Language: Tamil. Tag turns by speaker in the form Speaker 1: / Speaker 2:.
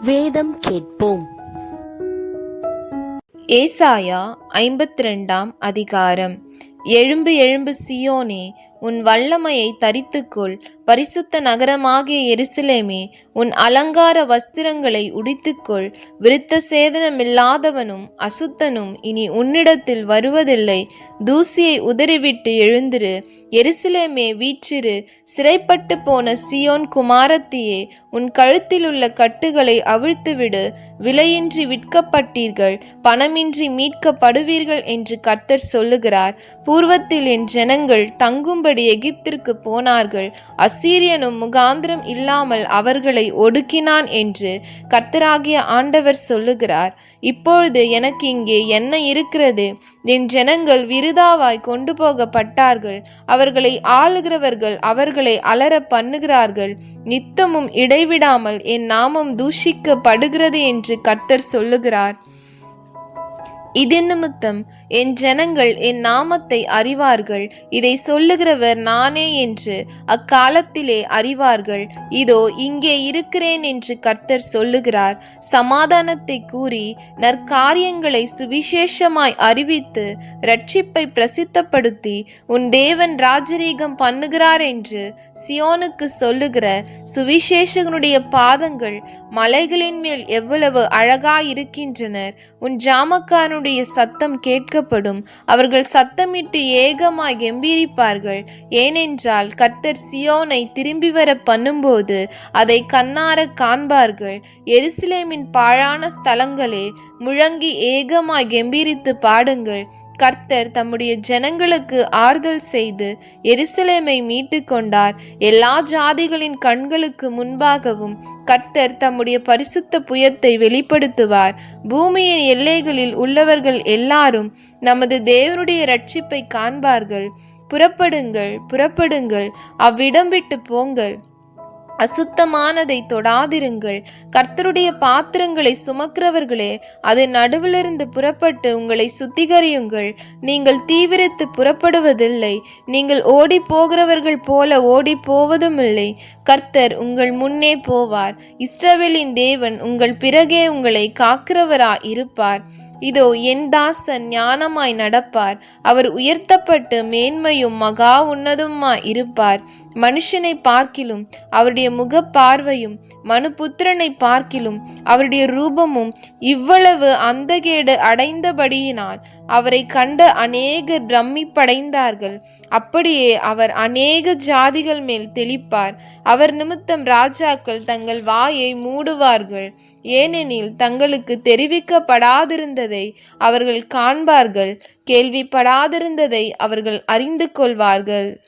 Speaker 1: வேதம் கேட்போம்.
Speaker 2: ஏசாயா ஐம்பத்தி ரெண்டாம் அதிகாரம். எழும்பு எழும்பு சியோனே உன் வல்லமையை தரித்துக்கொள். பரிசுத்த நகரமாகிய எருசலேமே உன் அலங்கார வஸ்திரங்களை உடித்துக்கொள். விருத்த சேதனமில்லாதவனும் அசுத்தனும் இனி உன்னிடத்தில் வருவதில்லை. தூசியை உதறிவிட்டு எழுந்திரு. எருசலேமே வீற்றிரு. சிறைப்பட்டு போன சியோன் குமாரத்தியே உன் கழுத்தில் உள்ள கட்டுகளை அவிழ்த்துவிடு. விலையின்றி விற்கப்பட்டீர்கள். பணமின்றி மீட்கப்படுவீர்கள் என்று கர்த்தர் சொல்லுகிறார். பூர்வத்தில் என் ஜனங்கள் தங்கும்படி எகிப்திற்கு போனார்கள். அசீரியனும் முகாந்திரம் இல்லாமல் அவர்களை ஒடுக்கினான் என்று கர்த்தராகிய ஆண்டவர் சொல்லுகிறார். இப்பொழுது எனக்கு இங்கே என்ன இருக்கிறது? என் ஜனங்கள் விருதாவாய் கொண்டு போகப்பட்டார்கள். அவர்களை ஆளுகிறவர்கள் அவர்களை அலற பண்ணுகிறார்கள். நித்தமும் இடைவிடாமல் என் நாமம் தூஷிக்கப்படுகிறது என்று கர்த்தர் சொல்லுகிறார். இது நிமித்தம் என் ஜனங்கள் என் நாமத்தை அறிவார்கள். இதை சொல்லுகிறவர் நானே என்று அக்காலத்திலே அறிவார்கள். இதோ இங்கே இருக்கிறேன் என்று கர்த்தர் சொல்லுகிறார். சமாதானத்தை கூறி நற்காரியங்களை சுவிசேஷமாய் அறிவித்து ரட்சிப்பை பிரசித்தப்படுத்தி உன் தேவன் ராஜரீகம் பண்ணுகிறார் என்று சியோனுக்கு சொல்லுகிற சுவிசேஷகனுடைய பாதங்கள் மலைகளின் மேல் எவ்வளவு அழகாயிருக்கின்றனர். உன் ஜாமக்காரனுடைய சத்தம் கேட்கப்படும். அவர்கள் சத்தமிட்டு ஏகமாய் கெம்பீரிப்பார்கள். ஏனென்றால் கர்த்தர் சியோனை திரும்பி வர பண்ணும்போது அதை கண்ணார காண்பார்கள். எருசலேமின் பாழான ஸ்தலங்களே முழங்கி ஏகமாய் கெம்பீரித்து பாடுங்கள். கர்த்தர் தம்முடைய ஜனங்களுக்கு ஆறுதல் செய்து எருசலேமை மீட்டு கொண்டார் எல்லா ஜாதிகளின் கண்களுக்கு முன்பாகவும் கர்த்தர் தம்முடைய பரிசுத்த புயத்தை வெளிப்படுத்துவார். பூமியின் எல்லைகளில் உள்ளவர்கள் எல்லாரும் நமது தேவனுடைய ரட்சிப்பை காண்பார்கள். புறப்படுங்கள் புறப்படுங்கள். அவ்விடம் விட்டு போங்கள். அசுத்தமானதை தொடாதிருங்கள். கர்த்தருடைய பாத்திரங்களை சுமக்கிறவர்களே அது நடுவிலிருந்து புறப்பட்டு உங்களை சுத்திகரியுங்கள். நீங்கள் தீவிரத்து புறப்படுவதில்லை. நீங்கள் ஓடி போகிறவர்கள் போல ஓடி போவதும் இல்லை கர்த்தர் உங்கள் முன்னே போவார். இஸ்ரவேலின் தேவன் உங்கள் பிறகே உங்களை காக்கிறவரா இருப்பார் இதோ என் தாசன் ஞானமாய் நடப்பார். அவர் உயர்த்தப்பட்டு மேன்மையும் மகா உன்னதுமாய் இருப்பார். மனுஷனை பார்க்கிலும் அவருடைய முக பார்வையும் மனுபுத்திரனை பார்க்கிலும் அவருடைய ரூபமும் இவ்வளவு அந்தகேடு அடைந்தபடியினால் அவரை கண்ட அநேகர் பிரமிப்படைந்தார்கள் அப்படியே அவர் அநேக ஜாதிகள் மேல் தெளிப்பார். அவர் நிமித்தம் ராஜாக்கள் தங்கள் வாயை மூடுவார்கள். ஏனெனில் தங்களுக்கு தெரிவிக்கப்படாதிருந்தது அவர்கள் காண்பார்கள். கேள்விப்படாதிருந்ததை அவர்கள் அறிந்து கொள்வார்கள்